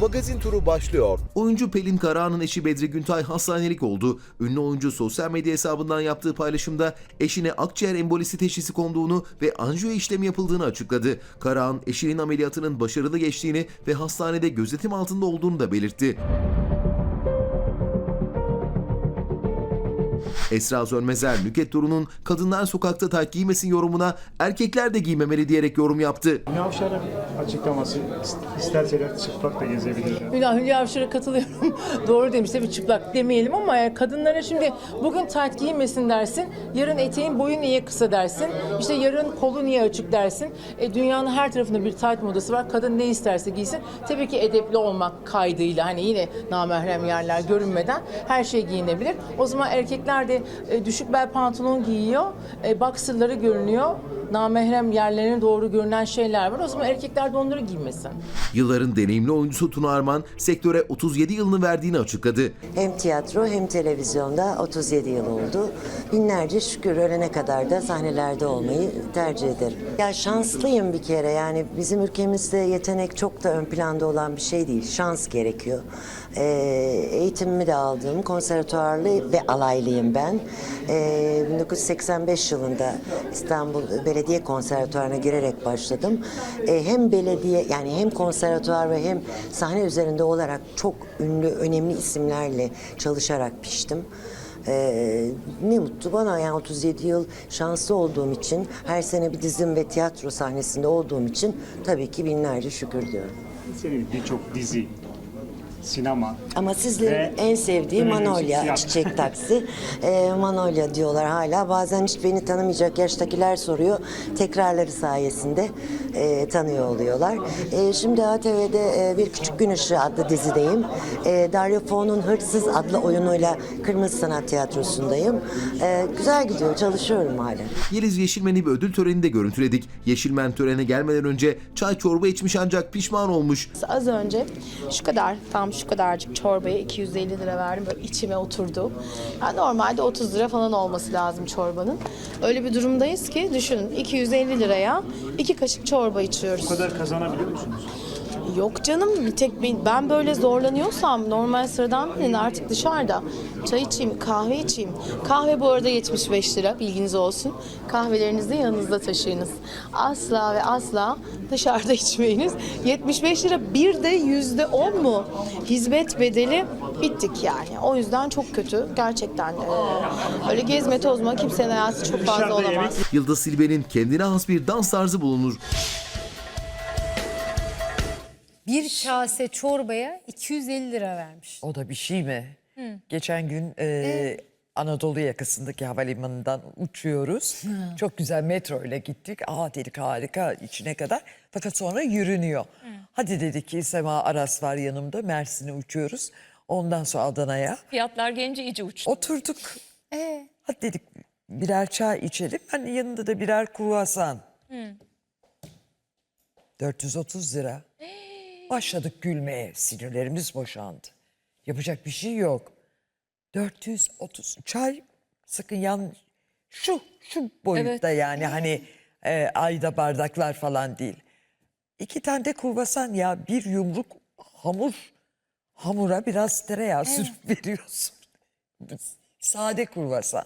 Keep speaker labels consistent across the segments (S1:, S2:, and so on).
S1: magazin turu başlıyor.
S2: Oyuncu Pelin Karahan'ın eşi Bedri Güntay hastanelik oldu. Ünlü oyuncu sosyal medya hesabından yaptığı paylaşımda eşine akciğer embolisi teşhisi konduğunu ve anjiyo işlemi yapıldığını açıkladı. Karahan eşinin ameliyatının başarılı geçtiğini ve hastanede gözetim altında olduğunu da belirtti. Esra Sönmezer, Nüket Duru'nun kadınlar sokakta tayt giymesin yorumuna erkekler de giymemeli diyerek yorum yaptı.
S3: Avşar'ın açıklaması isterseler çıplak da gezebilirler.
S4: Hülya, Hülya Avşar'a katılıyorum. Doğru demiş tabii çıplak demeyelim ama yani kadınlara şimdi bugün tayt giymesin dersin. Yarın eteğin boyu niye kısa dersin. İşte yarın kolu niye açık dersin. E, dünyanın her tarafında bir tayt modası var. Kadın ne isterse giysin. Tabii ki edepli olmak kaydıyla hani yine namahrem yerler görünmeden her şey giyinebilir. O zaman erkekler de e, düşük bel pantolon giyiyor. E, boxerları görünüyor. Namahrem yerlerine doğru görünen şeyler var. O zaman erkekler de onları giymesin.
S2: Yılların deneyimli oyuncusu Tuna Arman sektöre 37 yılını verdiğini açıkladı.
S5: Hem tiyatro hem televizyonda 37 yıl oldu. Binlerce şükür ölene kadar da sahnelerde olmayı tercih ederim. Ya şanslıyım bir kere yani bizim ülkemizde yetenek çok da ön planda olan bir şey değil. Şans gerekiyor. Ee, eğitimimi de aldım. Konservatuarlı ve alaylıyım ben. Ee, 1985 yılında İstanbul Belediye Konservatuarına girerek başladım. Ee, hem belediye yani hem konservatuar ve hem sahne üzerinde olarak çok ünlü, önemli isimlerle çalışarak piştim. Ee, ne mutlu bana yani 37 yıl şanslı olduğum için her sene bir dizim ve tiyatro sahnesinde olduğum için tabii ki binlerce şükür diyorum.
S3: Senin birçok dizi, sinema,
S5: Ama sizlerin
S3: Ve
S5: en sevdiği Manolya. Çiçek Taksi. Ee, Manolya diyorlar hala. Bazen hiç beni tanımayacak yaştakiler soruyor. Tekrarları sayesinde e, tanıyor oluyorlar. E, şimdi ATV'de e, Bir Küçük Gün Işığı adlı dizideyim. E, Dario Fo'nun Hırsız adlı oyunuyla Kırmızı Sanat Tiyatrosu'ndayım. E, güzel gidiyor, çalışıyorum hala.
S2: Yeliz Yeşilmen'i bir ödül töreninde görüntüledik. Yeşilmen törene gelmeden önce çay çorba içmiş ancak pişman olmuş.
S6: Az önce şu kadar, tam şu kadarcık çorbaya 250 lira verdim. Böyle içime oturdu. Yani normalde 30 lira falan olması lazım çorbanın. Öyle bir durumdayız ki düşünün 250 liraya iki kaşık çorba içiyoruz.
S3: bu kadar kazanabiliyor musunuz?
S6: Yok canım bir tek ben, böyle zorlanıyorsam normal sıradan birinin artık dışarıda çay içeyim, kahve içeyim. Kahve bu arada 75 lira bilginiz olsun. Kahvelerinizi yanınızda taşıyınız. Asla ve asla dışarıda içmeyiniz. 75 lira bir de yüzde 10 mu? Hizmet bedeli bittik yani. O yüzden çok kötü. Gerçekten e, öyle gezme tozma kimsenin hayatı çok fazla olamaz.
S2: Yıldız Silbe'nin kendine has bir dans tarzı bulunur.
S7: Bir kase çorbaya 250 lira vermiş.
S8: O da bir şey mi? Geçen gün e, Anadolu yakasındaki havalimanından uçuyoruz. Çok güzel metro ile gittik. Aa dedik harika içine kadar. Fakat sonra yürünüyor. Hadi dedik ki Sema Aras var yanımda. Mersin'e uçuyoruz. Ondan sonra Adana'ya.
S9: Fiyatlar gelince iyice uçtu.
S8: Oturduk. Hadi dedik birer çay içelim. Hani yanında da birer kruvasan. 430 lira. Başladık gülmeye. Sinirlerimiz boşandı. Yapacak bir şey yok. 430 çay sakın yan şu şu boyutta yani hani e, ayda bardaklar falan değil. İki tane de kurbasan ya bir yumruk hamur hamura biraz tereyağı sürüp veriyorsun. Sade kurbasan.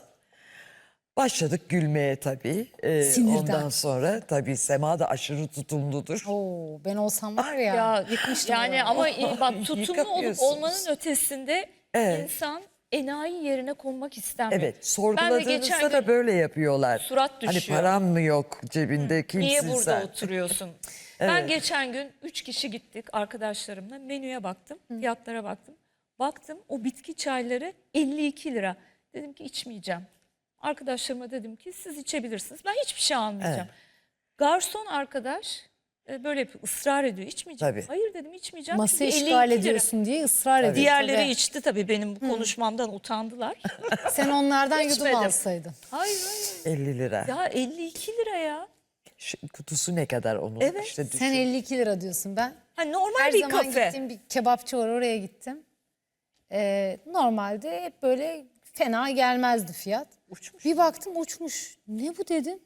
S8: Başladık gülmeye tabii. Ee,
S7: Sinirden.
S8: ondan sonra tabii Sema da aşırı tutumludur.
S7: Oo, ben olsam var ya,
S9: Ya
S7: yıkmıştım.
S9: yani ama i- bak tutumlu olup
S8: Yıkamıyorsunuz.
S9: olmanın ötesinde
S8: Evet.
S9: insan enayi yerine konmak istemiyor.
S8: Evet
S9: Ben de
S8: sorguladığınızda
S9: geçen
S8: da
S9: gün
S8: böyle yapıyorlar.
S9: surat
S8: Hani
S9: düşüyor.
S8: param mı yok cebinde kimsin
S9: niye burada
S8: sen?
S9: oturuyorsun? Ben geçen gün üç kişi gittik arkadaşlarımla menüye baktım, fiyatlara baktım. Baktım o bitki çayları 52 lira. Dedim ki içmeyeceğim. Arkadaşlarıma dedim ki siz içebilirsiniz. Ben hiçbir şey almayacağım. Garson arkadaş e, böyle yapıyor, ısrar ediyor. İçmeyeceğim.
S8: Tabii.
S9: Hayır dedim içmeyeceğim.
S7: Masayı
S9: çünkü 52
S7: işgal
S9: lira.
S7: ediyorsun diye ısrar ediyor.
S9: Diğerleri
S7: Tabii.
S9: içti tabii benim bu konuşmamdan utandılar.
S7: Sen onlardan yudum
S9: İçmedim.
S7: alsaydın.
S9: hayır hayır.
S8: 50 lira.
S9: Ya 52 lira ya.
S8: Şu kutusu ne kadar onun?
S9: Evet.
S8: İşte düşün.
S7: Sen 52 lira diyorsun ben.
S9: Ha, normal
S7: Her
S9: bir
S7: zaman
S9: kafe.
S7: gittiğim bir kebapçı var oraya gittim. Ee, normalde hep böyle fena gelmezdi fiyat.
S9: Uçmuş.
S7: Bir baktım uçmuş. Ne bu dedim.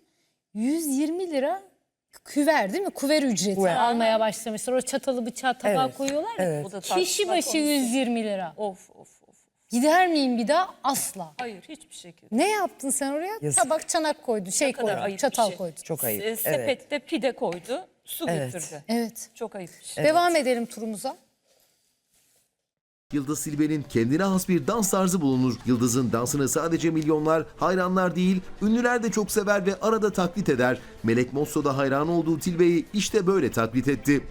S7: 120 lira küver değil mi? Kuver ücreti
S8: Kuver.
S7: almaya başlamışlar. O çatalı bıçağı tabağa
S8: Evet,
S7: koyuyorlar ya.
S8: evet.
S9: O da
S7: Kişi
S9: tartışma
S7: başı
S9: konusu.
S7: 120 lira.
S9: Of of of.
S7: Gider miyim bir daha? Asla.
S9: Hayır hiçbir şekilde.
S7: Ne yaptın sen oraya?
S8: Yazık.
S7: Tabak çanak koydu, şey
S9: kadar
S7: koydu,
S9: ayıp bir
S7: çatal
S9: şey.
S7: koydu.
S8: Çok ayıp.
S9: E,
S8: Evet.
S9: sepette pide koydu, su
S8: Evet.
S9: getirdi.
S7: Evet.
S9: Çok ayıp bir şey.
S7: Devam edelim turumuza.
S2: Yıldız Silbe'nin kendine has bir dans tarzı bulunur. Yıldız'ın dansını sadece milyonlar, hayranlar değil, ünlüler de çok sever ve arada taklit eder. Melek Mosso da hayran olduğu Tilbe'yi işte böyle taklit etti.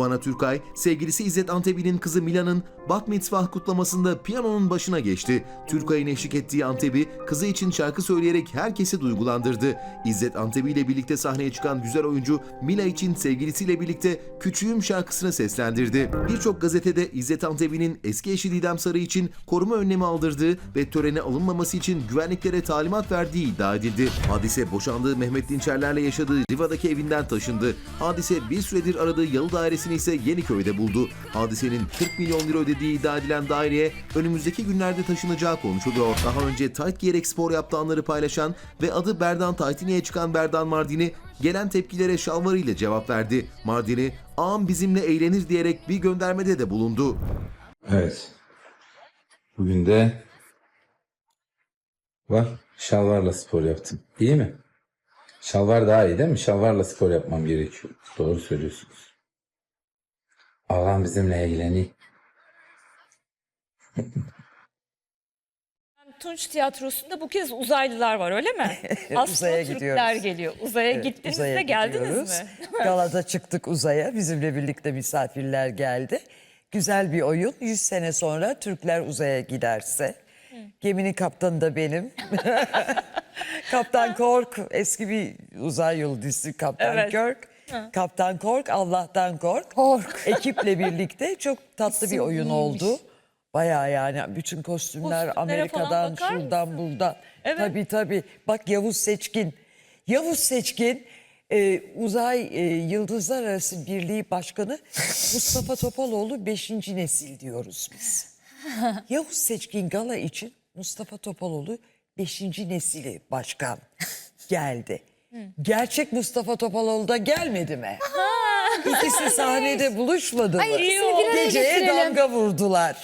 S2: Tuvana Türkay, sevgilisi İzzet Antebi'nin kızı Mila'nın bat mitzvah kutlamasında piyanonun başına geçti. Türkay'ın eşlik ettiği Antebi, kızı için şarkı söyleyerek herkesi duygulandırdı. İzzet Antebi ile birlikte sahneye çıkan güzel oyuncu Mila için sevgilisiyle birlikte Küçüğüm şarkısını seslendirdi. Birçok gazetede İzzet Antebi'nin eski eşi Didem Sarı için koruma önlemi aldırdığı ve törene alınmaması için güvenliklere talimat verdiği iddia edildi. Hadise boşandığı Mehmet Dinçerler'le yaşadığı Riva'daki evinden taşındı. Hadise bir süredir aradığı yalı dairesini ise Yeniköy'de buldu. Hadisenin 40 milyon lira ödediği iddia edilen daireye önümüzdeki günlerde taşınacağı konuşuluyor. Daha önce tayt giyerek spor yaptığı paylaşan ve adı Berdan Taytini'ye çıkan Berdan Mardini gelen tepkilere şalvarıyla cevap verdi. Mardini, ağam bizimle eğlenir diyerek bir göndermede de bulundu.
S1: Evet. Bugün de var şalvarla spor yaptım. İyi mi? Şalvar daha iyi değil mi? Şalvarla spor yapmam gerekiyor. Doğru söylüyorsunuz. Ağam bizimle eğleniyor.
S9: Tunç Tiyatrosu'nda bu kez uzaylılar var öyle mi?
S8: Uzaya
S9: Astrotürkler
S8: gidiyoruz.
S9: geliyor. Uzaya
S8: Evet,
S9: gittiniz
S8: uzaya
S9: de geldiniz
S8: gidiyoruz.
S9: mi?
S8: Galada çıktık uzaya. Bizimle birlikte misafirler geldi. Güzel bir oyun. 100 sene sonra Türkler uzaya giderse. Geminin kaptanı da benim. Kaptan Kork eski bir uzay yolu dizisi Kaptan
S9: Evet.
S8: Kirk. Kaptan Kork Allah'tan kork.
S7: Kork.
S8: Ekiple birlikte çok tatlı bir oyun oldu. Bayağı yani bütün kostümler
S9: Kostümlere falan
S8: Amerika'dan
S9: bakar
S8: şuradan buradan.
S9: Evet.
S8: Tabii tabii. Bak Yavuz Seçkin. Yavuz Seçkin e, Uzay e, Yıldızlar Arası Birliği Başkanı Mustafa Topaloğlu 5. nesil diyoruz biz. Yavuz Seçkin Gala için Mustafa Topaloğlu 5. nesili başkan geldi. Gerçek Mustafa Topaloğlu da gelmedi mi? İkisi sahnede buluşmadı mı?
S7: Ay ikisini bir araya
S8: Geceye
S7: getirelim.
S8: damga vurdular.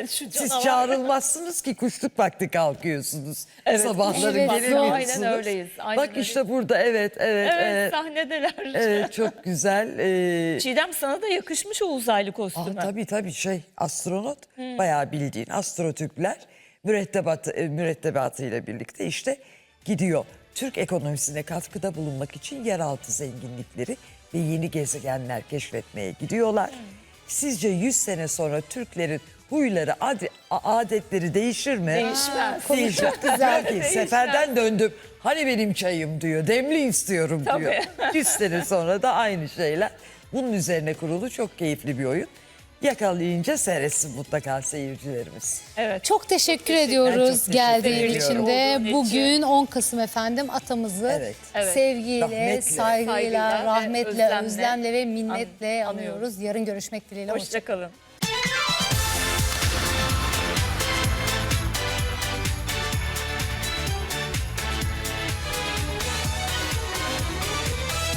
S9: Şu
S8: Siz
S9: canavar.
S8: çağrılmazsınız ki kuşluk vakti kalkıyorsunuz. Sabahları
S7: evet,
S8: gelemiyorsunuz.
S9: aynen öyleyiz, aynen
S8: Bak
S9: öyle.
S8: işte burada evet evet
S9: Evet,
S8: evet.
S9: sahnedeler.
S8: Evet çok güzel. Ee,
S9: Çiğdem sana da yakışmış o uzaylı
S8: Aa,
S9: kostümü.
S8: tabii tabii şey astronot bayağı bildiğin astrotürkler mürettebat, e, mürettebatıyla birlikte işte gidiyor. Türk ekonomisine katkıda bulunmak için yeraltı zenginlikleri ve yeni gezegenler keşfetmeye gidiyorlar. Sizce 100 sene sonra Türklerin huyları, ade- a- adetleri değişir mi?
S9: Değişmez.
S8: Değişir.
S7: güzel.
S8: Ki, seferden döndüm. Hani benim çayım diyor. Demli istiyorum diyor. 100 sene sonra da aynı şeyler. Bunun üzerine kurulu çok keyifli bir oyun. Yakalayınca seyretsin mutlaka seyircilerimiz.
S9: Evet.
S7: Çok teşekkür ediyoruz
S8: çok teşekkür
S7: geldiğin
S8: ediyorum.
S7: için de.
S9: Olduğun için.
S7: Bugün 10 Kasım efendim atamızı
S8: Evet.
S9: Evet.
S7: sevgiyle,
S8: Rahmetle.
S7: saygıyla,
S9: Saygıyla ve
S7: rahmetle,
S9: özlemle
S7: özlemle ve minnetle
S9: an-
S7: anıyoruz. Yarın görüşmek dileğiyle. Hoşça
S9: Hoşçakalın.